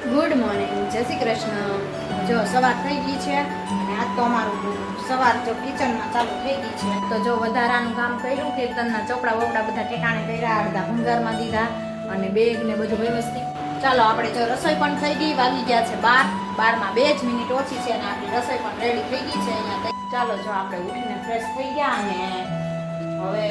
Good morning જય શ્રી કૃષ્ણ. જો સવાર થઈ ગઈ છે અને આજ તો અમારું સવાર જો કિચનમાં ચાલુ થઈ ગઈ છે, તો જો વધારાનું કામ કર્યું, કીર્તનના ચોપડા વોપડા બધા ઠેકાણે કર્યા બધા ભંગારમાં દીધા અને બેગ ને બધું વ્યવસ્થિત. ચાલો, આપણે જો રસોઈ પણ થઈ ગઈ, વાગી ગયા છે બાર. બારમાં બે જ મિનિટ ઓછી છે અને આપણી રસોઈ પણ રેડી થઈ ગઈ છે અહીંયા ચાલો, જો આપણે ઉઠીને ફ્રેશ થઈ ગયા અને હવે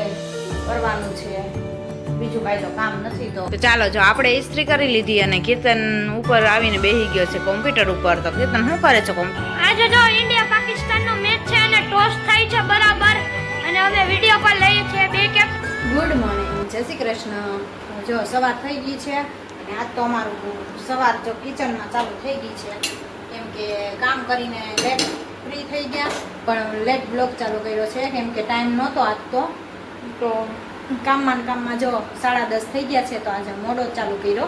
કરવાનું છે. બીજું કાંઈ તો કામ નથી તો. ચાલો જો આપણે ઇસ્ત્રી કરી લીધી અને કીર્તન ઉપર આવીને બેહી ગયો છે કોમ્પ્યુટર ઉપર તો કીર્તન શું કરે છે કોમ્પ્યુટર આજે જો ઇન્ડિયા પાકિસ્તાનનો મેચ છે અને ટોસ થાય છે બરાબર. અને હવે વીડિયો પર લઈએ છીએ બે કેપ ગુડ મોર્નિંગ જય શ્રી કૃષ્ણ. જો સવાર થઈ ગઈ છે અને આજ તો અમારું સવાર જો કિચનમાં ચાલુ થઈ ગઈ છે. કેમ કે કામ કરીને લેટ ફ્રી થઈ ગયા પણ લેટ બ્લોક ચાલુ કર્યો છે. કેમ કે ટાઈમ નહોતો આજ તો. તો કામમાં કામમાં જો સાડા દસ થઈ ગયા છે તો આજે મોડો ચાલુ કર્યો.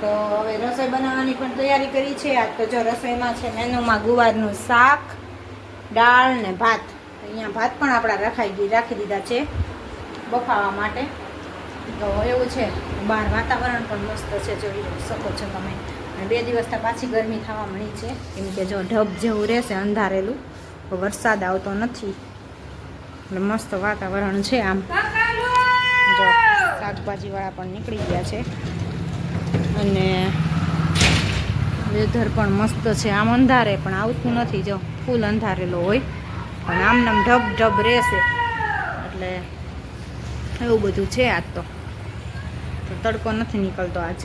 તો હવે રસોઈ બનાવવાની પણ તૈયારી કરી છે. આજ તો જો રસોઈમાં છે મેનુમાં ગુવારનું શાક, દાળ ને ભાત. અહીંયા ભાત પણ આપણા રખાઈ રાખી દીધા છે બફાવા માટે. તો એવું છે. બહાર વાતાવરણ પણ મસ્ત છે. જોઈ શકો છો તમે. અને બે દિવસથી પાછી ગરમી થવા મળી છે. કેમ કે જો ઢબ જેવું રહેશે અંધારેલું. વરસાદ આવતો નથી. એટલે મસ્ત વાતાવરણ છે આમ. જો શાકભાજીવાળા પણ નીકળી ગયા છે. અને વેધર પણ મસ્ત છે. આમ અંધારે, પણ આવતું નથી જો. ફૂલ અંધારેલો હોય. પણ આમ નામ ઢબ ઢબ રહેશે. એટલે એવું બધું છે આજ તો. તો તડકો નથી નીકળતો આજ.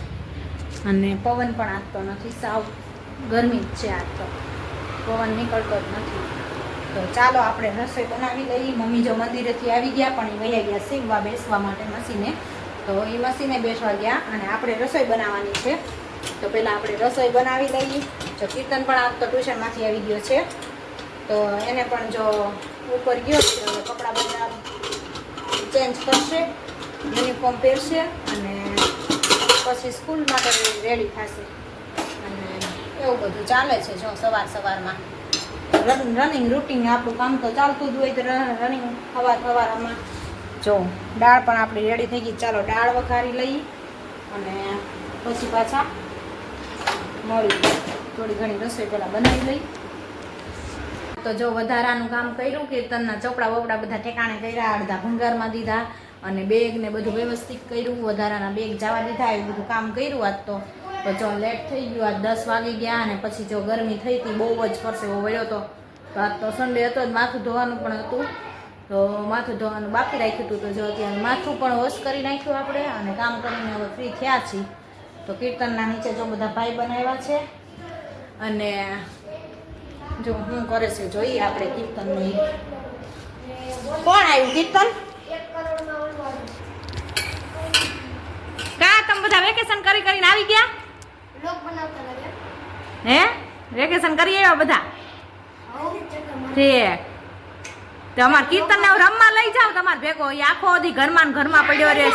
અને પવન પણ આજ તો નથી. સાવ ગરમી જ છે આજ તો. પવન નીકળતો જ નથી. તો ચાલો આપણે રસોઈ બનાવી લઈએ. મમ્મી જો મંદિરેથી આવી ગયા, પણ એ વહી ગયા સીવવા બેસવા માટે મસીને તો એ મસીને બેસવા ગયા અને આપણે રસોઈ બનાવવાની છે. તો પહેલાં આપણે રસોઈ બનાવી લઈએ. જો કીર્તન પણ આવતો ટ્યુશનમાંથી આવી ગયો છે. તો એને પણ જો ઉપર ગયો છે કપડાં બધા ચેન્જ કરશે યુનિફોર્મ પહેરશે અને પછી સ્કૂલ માટે રેડી થશે. અને એવું બધું ચાલે છે જો સવાર સવારમાં. રનિંગ રૂટીન આપણું કામ તો ચાલતું જ હોય તો રનિંગ સવાર સવારમાં જો, દાળ પણ આપણી રેડી થઈ ગઈ. ચાલો, દાળ વઘારી લઈ અને પછી પાછા મળી. થોડી ઘણી રસોઈ પહેલાં બનાવી લઈ. તો જો, વધારાનું કામ કર્યું, કીર્તનના ચોપડા વોપડા બધા ઠેકાણે કર્યા, અડધા ભંગારમાં દીધા અને બેગ ને બધું વ્યવસ્થિત કર્યું, વધારાના બેગ જવા દીધા, એવું બધું કામ કર્યું આજ તો. તો જો લેટ થઈ ગયું, આજ દસ વાગી ગયા અને પછી જો ગરમી થઈ હતી, બહુ જ પરસેવો વળ્યો હતો તો આજ તો સન્ડે હતો જ, માથું ધોવાનું પણ હતું. તો માથું ધોવાનું બાકી રાખ્યું હતું, તો જો અત્યારે માથું પણ વોશ કરી નાખ્યું આપણે અને કામ કરીને હવે ફ્રી થયા છીએ. તો કીર્તનના નીચે જો બધા ભાઈ બનાવ્યા છે. અને જો હું કરે છે, જોઈએ આપણે કીર્તનનું કોણ આવ્યું કીર્તન? કા, તમે બધા વેકેશન કરી કરીને આવી ગયા? હે? વેકેશન કરી આવ્યા બધા? ઠીક. તો અમાર કીર્તન ને રમવા લઈ જાવ તમારે ભેગો. એ આખો દી ઘરમાં ને ઘરમાં પડ્યો રહે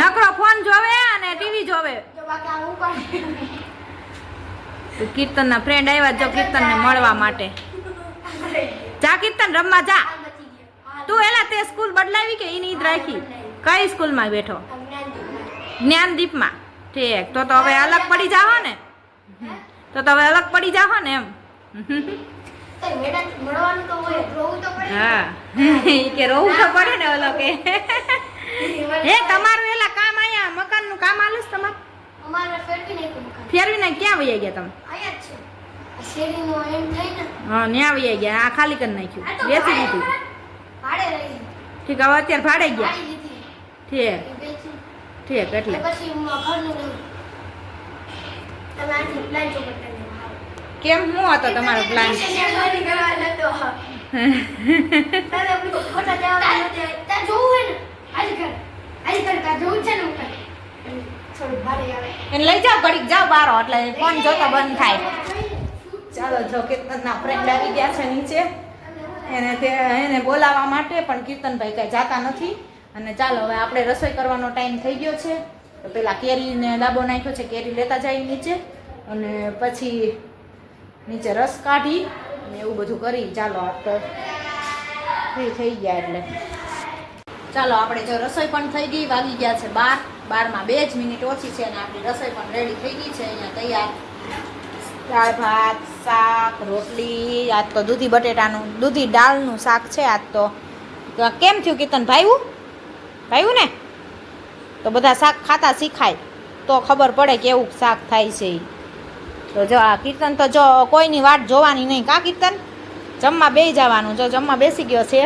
નકરો ફોન જોવે અને ટીવી જોવે. કીર્તન કીર્તનના ફ્રેન્ડ આવ્યા જો કીર્તનને મળવા માટે. જા કીર્તન રમવા જા. તું એલા તે સ્કૂલ બદલાવી કે એની ઈદ રાખી? કઈ સ્કૂલમાં બેઠો? જ્ઞાનદીપમાં. ઠીક. તો તો હવે અલગ પડી જાવ ને. તો તો હવે અલગ પડી જાવ ને એમ. હા. કે રોવું તો પડે ને ઓલો કે. હે તમારું એલા કામ અહીંયા મકાનનું કામ આલું છે તમારું? ફેરવી ક્યાં વહી ગયા તમે? હા ત્યાં વહી ગયા. આ ખાલી કરી નાખ્યું. બેસી દીધું. ઠીક હવે અત્યારે ભાડે ગયા. ઠીક. ઠીક એટલે હું કેમ શું હતો? તમારો પ્લાન ત્યાં જોવું હોય ને આજ કર આજ કર ત્યાં જોવું છે ને હું કર થોડું ભારે આવે. એને લઈ જાઓ ઘડીક જાઓ બારો એટલે ફોન જોતો બંધ થાય. ચાલો જો કીર્તનના ફ્રેન્ડ આવી ગયા છે નીચે. એને તે એને બોલાવવા માટે પણ કીર્તનભાઈ કઈ જાતા નથી. અને ચાલો, હવે આપણે રસોઈ કરવાનો ટાઈમ થઈ ગયો છે. તો પેલા કેરીને લાબો નાખ્યો છે, કેરી લેતા જાય નીચે. અને પછી નીચે રસ કાઢી અને એવું બધું કરી. ચાલો આપણે ફ્રી થઈ ગયા એટલે. ચાલો, આપણે જો રસોઈ પણ થઈ ગઈ, વાગી ગયા છે બાર. બારમાં બે જ મિનિટ ઓછી છે અને આપણી રસોઈ પણ રેડી થઈ ગઈ છે. અહીંયા તૈયાર. દાળ, ભાત, શાક, રોટલી, આજ તો દૂધી બટેટાનું, દૂધી દાળનું શાક છે આજ તો. તો કેમ થયું કીર્તન ભાઈવું ભાઈવું ને? તો બધા શાક ખાતા શીખાય. તો ખબર પડે કેવું શાક થાય છે. તો જો આ કીર્તન તો જો કોઈની વાટ જોવાની નહીં, કા કીર્તન? જમવા બે જવાનું, જો જમવા બેસી ગયો છે.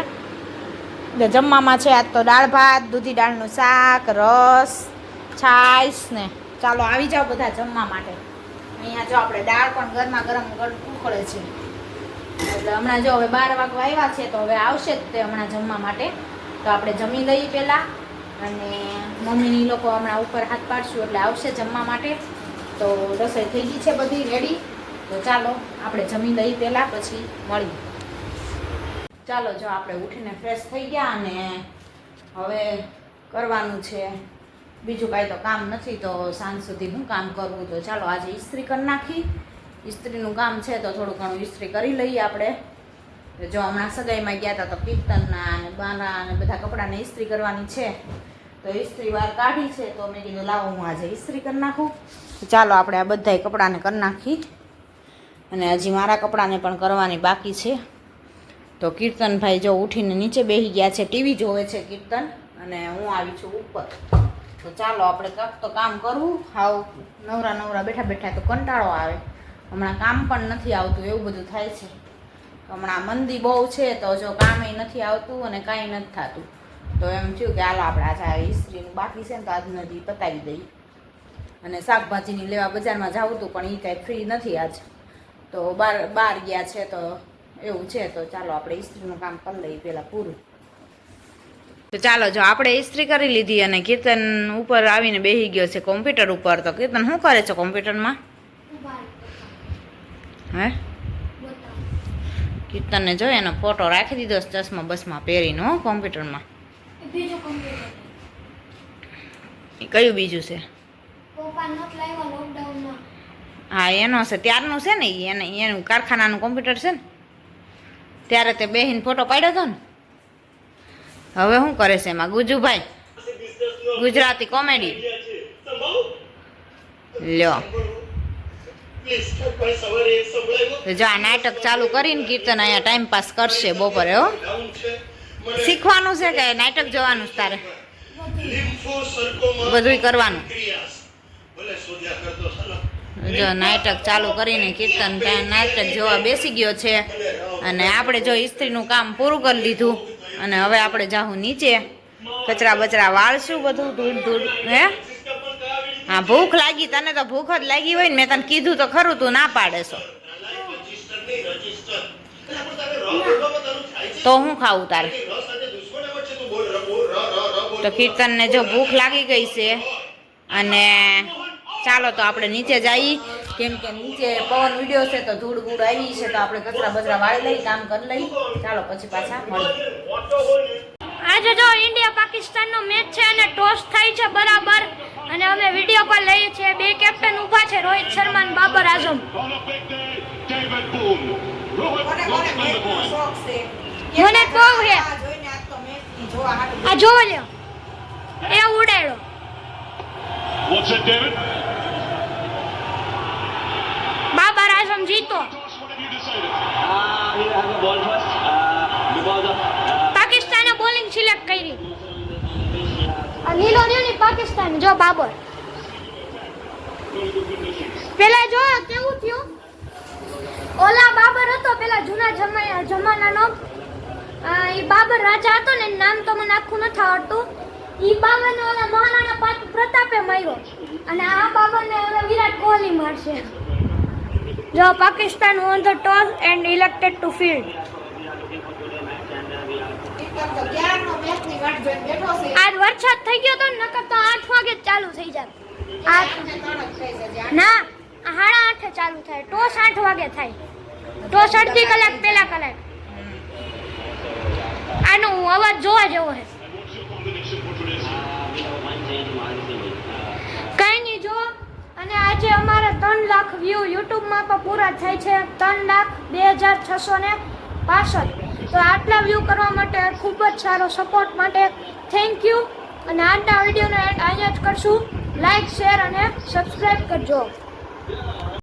એટલે જમવામાં છે આજ તો દાળ ભાત, દૂધી દાળનું શાક, રસ, છાશ ને. ચાલો આવી જાઓ બધા જમવા માટે. અહીંયા જો આપણે દાળ પણ ગરમા ગરમ ઉકળે છે. એટલે હમણાં જો હવે બાર વાગવા આવ્યા છે, તો હવે આવશે જ તે હમણાં જમવા માટે. તો આપણે જમી લઈએ પહેલાં અને મમ્મીની લોકો હમણાં ઉપર હાથ પાડશું એટલે આવશે જમવા માટે. તો રસોઈ થઈ ગઈ છે બધી રેડી તો ચાલો આપણે જમી લઈએ પહેલાં, પછી મળીએ. ચાલો, જો આપણે ઉઠીને ફ્રેશ થઈ ગયા અને હવે કરવાનું છે. બીજું કાંઈ તો કામ નથી, તો સાંજ સુધી હું કામ કરવું? તો ચાલો આજે ઇસ્ત્રી કરી નાખી. ઇસ્ત્રીનું કામ છે તો થોડું ઘણું ઇસ્ત્રી કરી લઈએ આપણે. જો હમણાં સગાઈમાં ગયા હતા તો કીર્તનના અને બાના અને બધા કપડાને ઇસ્ત્રી કરવાની છે. તો ઇસ્ત્રી વાર કાઢી છે તો મેં કીધું, લાવો, હું આજે ઇસ્ત્રી કરી નાખું. ચાલો આપણે આ બધાય કપડાને કરી નાખી. અને હજી મારા કપડાને પણ કરવાની બાકી છે. તો કીર્તનભાઈ જો ઉઠીને નીચે બેસી ગયા છે, ટીવી જોવે છે કીર્તન. અને હું આવી છું ઉપર. તો ચાલો આપણે કંઈક તો કામ કરવું. હાવ નવરા નવરા બેઠા બેઠા તો કંટાળો આવે. હમણાં કામ પણ નથી આવતું, એવું બધું થાય છે. હમણાં મંદી બહુ છે તો જો કામે નથી આવતું અને કાંઈ નથી થતું. તો એમ થયું કે હાલો આપણે આજે ઇસ્ત્રીનું બાકી છે ને તો આજ નદી પતાવી દઈએ. અને શાકભાજીની લેવા બજારમાં જવું હતું પણ એ કાંઈ ફ્રી નથી આજ. તો બાર બહાર ગયા છે તો એવું છે તો ચાલો આપણે ઇસ્ત્રીનું કામ કરી લઈએ પહેલાં પૂરું. તો ચાલો જો આપણે ઇસ્ત્રી કરી લીધી અને કીર્તન ઉપર આવીને બેસી ગયો છે કોમ્પ્યુટર ઉપર. તો કીર્તન શું કરે છે કોમ્પ્યુટરમાં? હે? કીર્તનને જો એનો ફોટો રાખી દીધો ચશ્મા બસમાં પહેરીને હો કોમ્પ્યુટરમાં. એ કયું બીજું છે? હા એનો છે ત્યારનું છે ને એને એનું કારખાનાનું કોમ્પ્યુટર છે ને. ત્યારે તે બેહીને ફોટો પાડ્યો હતો ને. હવે શું કરે છે એમાં? ગુજુભાઈ ગુજરાતી કોમેડી લ્યો. જો આ નાટક ચાલુ કરીને કીર્તન અહીંયા ટાઈમ પાસ કરશે બપોરે, હો. શીખવાનું છે કે નાટક જોવાનું છે તારે? બધુંય કરવાનું. જો નાટક ચાલુ કરીને કીર્તન ત્યાં નાટક જોવા બેસી ગયો છે અને આપણે જો ઇસ્ત્રીનું કામ પૂરું કરી લીધું અને હવે આપણે જાહું નીચે. કચરા બચરા વાળશું બધું, ધૂળ ધૂળ, હે? હા, ભૂખ લાગી, તને તો ભૂખ જ લાગી હોય ને, મેં તને કીધું તો ખરું, તું ના પાડે છો. તો હું ખાવું તારે? તો કીર્તનને જો ભૂખ લાગી ગઈ છે, અને ચાલો તો આપણે નીચે જઈએ. કેમ કે નીચે પવન વીડિયો છે, તો ધૂળ ગુડ આવી છે, તો આપણે કચરા બચરા વાળી લઈ કામ કરી લઈ ચાલો પછી પાછા મળીએ. આજે જો ઇન્ડિયા પાકિસ્તાનનો મેચ છે અને ટોસ થાય છે બરાબર. પર લઈએ છીએ બે કેપ્ટન ઊભા છે રોહિત શર્મા અને બાબર આઝમ. મને બહુ હે આ જોવો લ્યો એ ઉડાડ્યો? બાબર આઝમ જીતો? Uh, uh, uh, પાકિસ્તાને બોલિંગ સિલેક્ટ કરી લીલો ને પાકિસ્તાન જો બાબર પેલા જો, કેવું થયું? ઓલા બાબર હતો, પેલા જૂના જમા, જમાનાનો. એ બાબર રાજા હતો ને નામ તો મને આખું નથી આવડતું. એ બાબરને ઓલા મહારાણા પ્રતાપે માર્યો. અને આ બાબરને હવે વિરાટ કોહલી મારશે. જો, Pakistan on the toss and elected to field આજ વરસાદ થઈ ગયો તો ને નકર તો આઠ વાગે જ ચાલુ થઈ જાય આઠ ના આ સાડા આઠે ચાલુ થાય ટોસ આઠ વાગે થાય. તો અડધી કલાક પહેલા કલાક. આનો અવાજ જોવા જેવો છે. કઈ નહીં જો, અને આજે અમારા ત્રણ લાખ વ્યૂ યુટ્યુબમાં પણ પૂરા થાય છે. ત્રણ લાખ બે હજાર છસો ને પાસઠ. તો આટલા વ્યૂ કરવા માટે ખૂબ જ સારો સપોર્ટ માટે થેન્ક યુ અને આજના વિડીયોને અહીંયા જ કરશું. લાઈક શેર અને સબસ્ક્રાઈબ કરજો.